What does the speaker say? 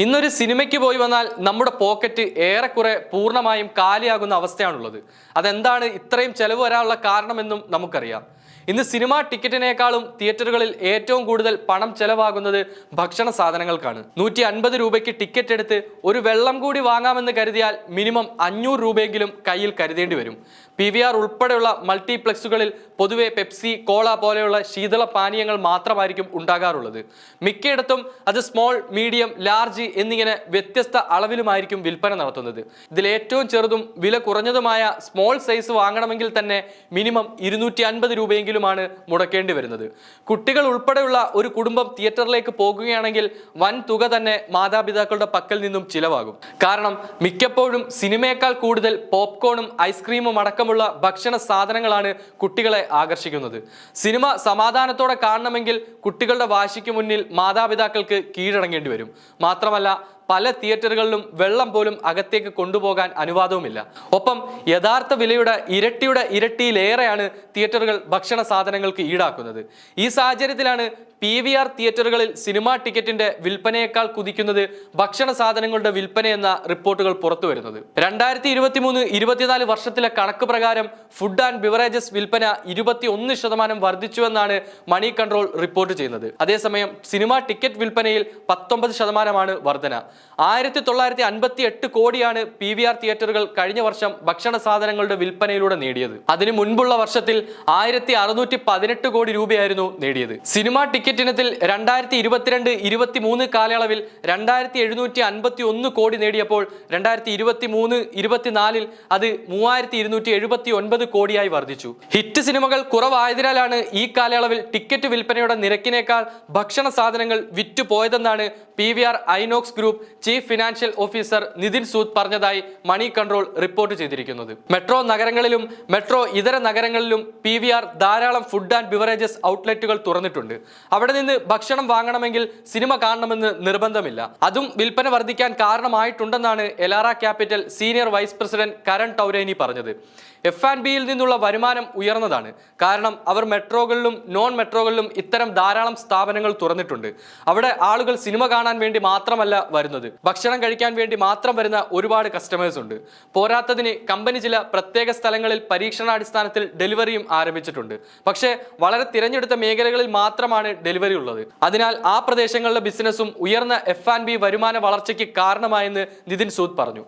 ഇന്നൊരു സിനിമയ്ക്ക് പോയി വന്നാൽ നമ്മുടെ പോക്കറ്റ് ഏറെക്കുറെ പൂർണമായും കാലിയാകുന്ന അവസ്ഥയാണുള്ളത്. അതെന്താണ് ഇത്രയും ചെലവ് വരാനുള്ള കാരണമെന്നും നമുക്കറിയാം. ഇന്ന് സിനിമാ ടിക്കറ്റിനേക്കാളും തിയേറ്ററുകളിൽ ഏറ്റവും കൂടുതൽ പണം ചെലവാകുന്നത് ഭക്ഷണ സാധനങ്ങൾക്കാണ്. നൂറ്റി അൻപത് രൂപയ്ക്ക് ടിക്കറ്റ് എടുത്ത് ഒരു വെള്ളം കൂടി വാങ്ങാമെന്ന് കരുതിയാൽ മിനിമം അഞ്ഞൂറ് രൂപയെങ്കിലും കയ്യിൽ കരുതേണ്ടി വരും. പി വി ആർ ഉൾപ്പെടെയുള്ള മൾട്ടിപ്ലക്സുകളിൽ പൊതുവെ പെപ്സി കോള പോലെയുള്ള ശീതള പാനീയങ്ങൾ മാത്രമായിരിക്കും ഉണ്ടാകാറുള്ളത്. മിക്കയിടത്തും അത് സ്മോൾ മീഡിയം ലാർജ് എന്നിങ്ങനെ വ്യത്യസ്ത അളവിലുമായിരിക്കും വിൽപ്പന നടത്തുന്നത്. ഇതിൽ ഏറ്റവും ചെറുതും വില കുറഞ്ഞതുമായ സ്മോൾ സൈസ് വാങ്ങണമെങ്കിൽ തന്നെ മിനിമം ഇരുന്നൂറ്റി അൻപത് രൂപയെങ്കിലുമാണ് മുടക്കേണ്ടി വരുന്നത്. കുട്ടികൾ ഉൾപ്പെടെയുള്ള ഒരു കുടുംബം തിയേറ്ററിലേക്ക് പോകുകയാണെങ്കിൽ വൻ തുക തന്നെ മാതാപിതാക്കളുടെ പക്കൽ നിന്നും ചിലവാകും. കാരണം മിക്കപ്പോഴും സിനിമയേക്കാൾ കൂടുതൽ പോപ്കോണും ഐസ്ക്രീമും അടക്കമുള്ള ഭക്ഷണ സാധനങ്ങളാണ് കുട്ടികളെ ആകർഷിക്കുന്നത്. സിനിമ സമാധാനത്തോടെ കാണണമെങ്കിൽ കുട്ടികളുടെ വാശിക്ക് മുന്നിൽ മാതാപിതാക്കൾക്ക് കീഴടങ്ങേണ്ടി വരും. മാത്രമല്ല പല തിയേറ്ററുകളിലും വെള്ളം പോലും അകത്തേക്ക് കൊണ്ടുപോകാൻ അനുവാദവുമില്ല. ഒപ്പം യഥാർത്ഥ വിലയുടെ ഇരട്ടിയുടെ ഇരട്ടിയിലേറെയാണ് തിയേറ്ററുകൾ ഭക്ഷണ സാധനങ്ങൾക്ക് ഈടാക്കുന്നത്. ഈ സാഹചര്യത്തിലാണ് പി വി ആർ തിയേറ്ററുകളിൽ സിനിമാ ടിക്കറ്റിന്റെ വിൽപ്പനയേക്കാൾ കുതിക്കുന്നത് ഭക്ഷണ സാധനങ്ങളുടെ വിൽപ്പന എന്ന റിപ്പോർട്ടുകൾ പുറത്തു വരുന്നത് രണ്ടായിരത്തി ഇരുപത്തി മൂന്ന് ഇരുപത്തിനാല് വർഷത്തിലെ കണക്ക് പ്രകാരം ഫുഡ് ആൻഡ് ബിവറേജസ് വിൽപ്പന ഇരുപത്തി ഒന്ന് ശതമാനം വർദ്ധിച്ചുവെന്നാണ് മണി കൺട്രോൾ റിപ്പോർട്ട് ചെയ്യുന്നത്. അതേസമയം സിനിമാ ടിക്കറ്റ് വിൽപ്പനയിൽ പത്തൊമ്പത് ശതമാനമാണ് വർധന. ആയിരത്തി തൊള്ളായിരത്തി അൻപത്തി എട്ട് കോടിയാണ് പി വി ആർ തിയേറ്ററുകൾ കഴിഞ്ഞ വർഷം ഭക്ഷണ സാധനങ്ങളുടെ വിൽപ്പനയിലൂടെ നേടിയത്. അതിനു മുൻപുള്ള വർഷത്തിൽ ആയിരത്തി അറുന്നൂറ്റി പതിനെട്ട് കോടി രൂപയായിരുന്നു നേടിയത്. സിനിമാ ടിക്കറ്റ് ഇനത്തിൽ രണ്ടായിരത്തി ഇരുപത്തിരണ്ട് ഇരുപത്തി മൂന്ന് കാലയളവിൽ രണ്ടായിരത്തി എഴുന്നൂറ്റി അൻപത്തി ഒന്ന് കോടി നേടിയപ്പോൾ രണ്ടായിരത്തി ഇരുപത്തി മൂന്ന് ഇരുപത്തിനാലിൽ അത് മൂവായിരത്തി ഇരുന്നൂറ്റി എഴുപത്തി ഒൻപത് കോടിയായി വർദ്ധിച്ചു. ഹിറ്റ് സിനിമകൾ കുറവായതിനാലാണ് ഈ കാലയളവിൽ ടിക്കറ്റ് വിൽപ്പനയുടെ നിരക്കിനേക്കാൾ ഭക്ഷണ സാധനങ്ങൾ വിറ്റുപോയതെന്നാണ് P V R INOX group chief financial officer Nitin Sood പറഞ്ഞതായി മണി കൺട്രോൾ റിപ്പോർട്ട് ചെയ്തിരിക്കുന്നത്. മെട്രോ നഗരങ്ങളിലും മെട്രോ ഇതര നഗരങ്ങളിലും പി വി ആർ ധാരാളം ഫുഡ് ആൻഡ് ബിവറേജസ് ഔട്ട്ലെറ്റുകൾ തുറന്നിട്ടുണ്ട്. അവിടെ നിന്ന് ഭക്ഷണം വാങ്ങണമെങ്കിൽ സിനിമ കാണണമെന്ന് നിർബന്ധമില്ല. അതും വിൽപ്പന വർദ്ധിക്കാൻ കാരണമായിട്ടുണ്ടെന്നാണ് Elara Capital senior vice president Karan Taurani പറഞ്ഞത്. എഫ് ആൻഡ് ബിയിൽ നിന്നുള്ള വരുമാനം ഉയർന്നതാണ്. കാരണം അവർ മെട്രോകളിലും നോൺ മെട്രോകളിലും ഇത്തരം ധാരാളം സ്ഥാപനങ്ങൾ തുറന്നിട്ടുണ്ട്. അവിടെ ആളുകൾ സിനിമ കാണാൻ വേണ്ടി മാത്രമല്ല വരുന്നത്. ഭക്ഷണം കഴിക്കാൻ വേണ്ടി മാത്രം വരുന്ന ഒരുപാട് കസ്റ്റമേഴ്സ് ഉണ്ട്. പോരാത്തതിന് കമ്പനി ചില പ്രത്യേക സ്ഥലങ്ങളിൽ പരീക്ഷണാടിസ്ഥാനത്തിൽ ഡെലിവറിയും ആരംഭിച്ചിട്ടുണ്ട്. പക്ഷേ വളരെ തിരഞ്ഞെടുത്ത മേഖലകളിൽ മാത്രമാണ് ഡെലിവറി ഉള്ളത്. അതിനാൽ ആ പ്രദേശങ്ങളിലെ ബിസിനസ്സും ഉയർന്ന എഫ് ആൻഡ് ബി വരുമാന വളർച്ചയ്ക്ക് കാരണമായെന്ന് നിതിൻ സൂദ് പറഞ്ഞു.